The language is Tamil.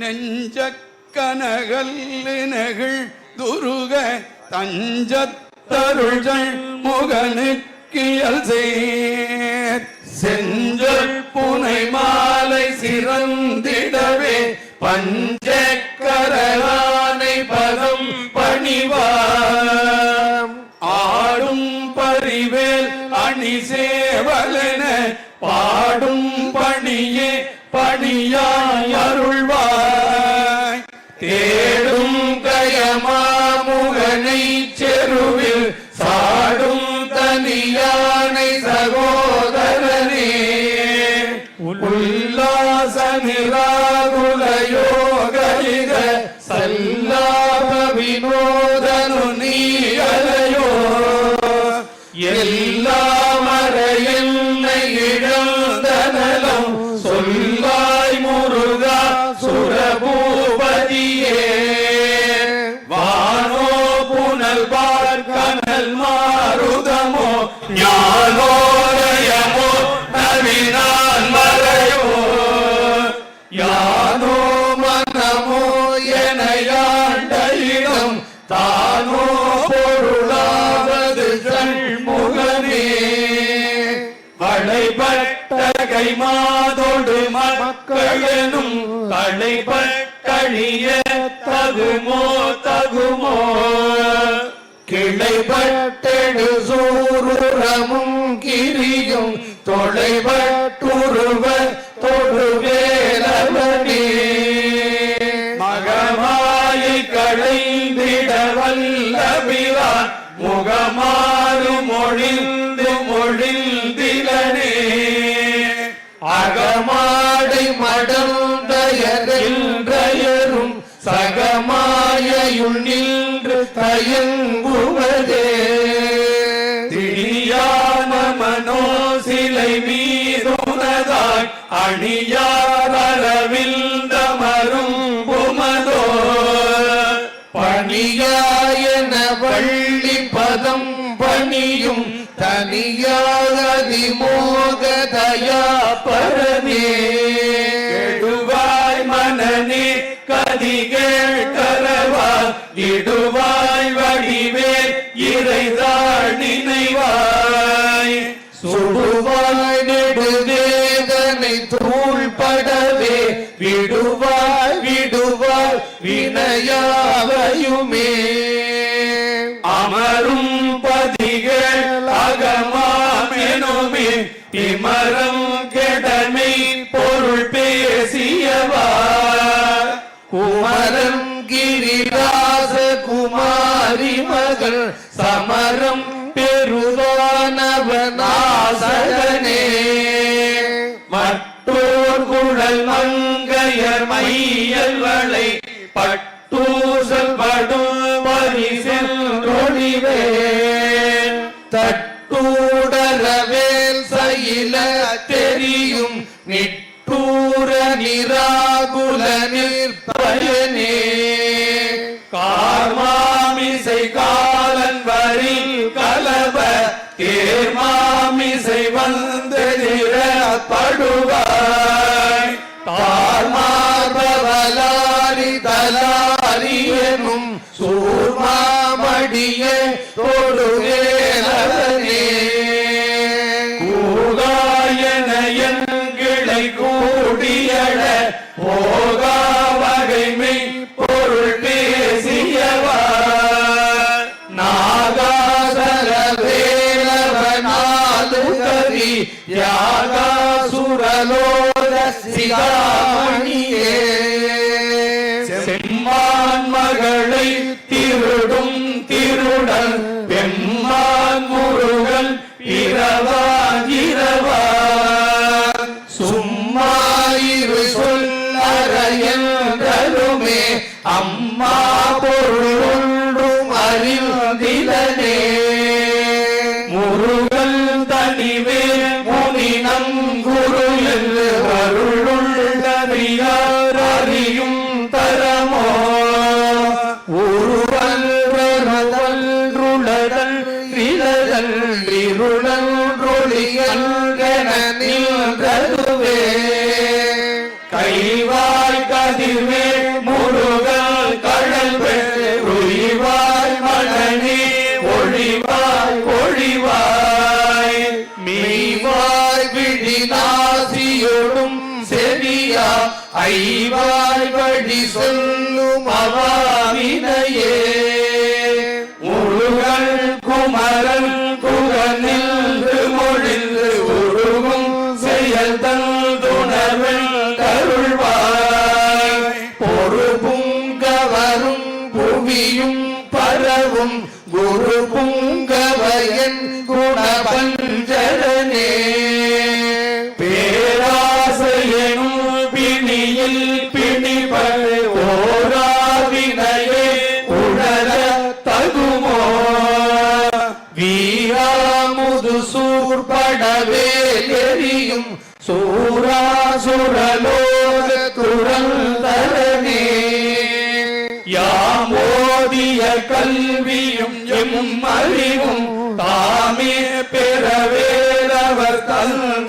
நெஞ்ச கனகல்லு நெகிழ் துருக தஞ்சத்தருள்கள் முகனுக்கியல் சேர் செஞ்சொல் புனை மாலை சிறந்திடவே பஞ்சக்கரலானை பதம் பணிவார் ஆடும் பரிவேல் அணி சேவலென பாடும் பணியே பணியாய் அருள்வார். செருவில் சாடும் தனியானை சகோதரனே. உல்லாச நிராகுலையோ வளைபட்ட கைமாதோடு மக்களும் களைபட்டழிய தகுமோ தகுமோ. கிளைபட்டெடு சூருரமும் கிரியும் தொலைபட்டுருவ தொடுவேலவனே மகமாயை களைந்திட வல்லபிரான் முகமாறு மொழி சகமாடை மடந்தயரும் சகமாயுள் நின்று தயங்குவதே. திணியான மனோ சிலை மீதுனதாய் அணியாரவிந்தமரும் தனியும் தனியாதி மோகதயா பரமே கெடுவாய் மனநே கதிகள் கரவா இடுவாய் வடிவே இறைதாள் நினைவாய். சுடுவாய் நெடுவேதனை தூள் படவே விடுவாய் விடுவாய் வினையாவையுமே. மகள் சமரம் பெருதானவனாசகனே மற்றோர் குழல் மங்கையர் மையல்வளை பட்டூசல் படும் பரிசில் ஒளிவே தட்டூடரவேல் சயில தெரியும் நிட்டூர நிராகுல நிற்பயனே மாமிசை வந்து படுவாய் தார்மார்பவலாரி தலாரி எனும் சூர்மாமடியே கவி செம்மான் மகளை திருடும் திருடன் பெம்மான் முருகன் இரவா இரவா. சும்மாயிரு சொல்லறையன்றலுமே அம்மா ஐவாய் வழி சொல்லும் அவாவினையே. முருகன் குமரன் குகனில் மொழிந்து உருகும் செயல் தந்துணர்வில் கருள்வாய். பொறுப்பும் கவரும் புவியும் சூர்படவே தெரியும். சூராசுரலோக துரந்தரனே யாமோதிய கல்வியும் எம் அறிவும் தாமே பெறவேலவர் தந்த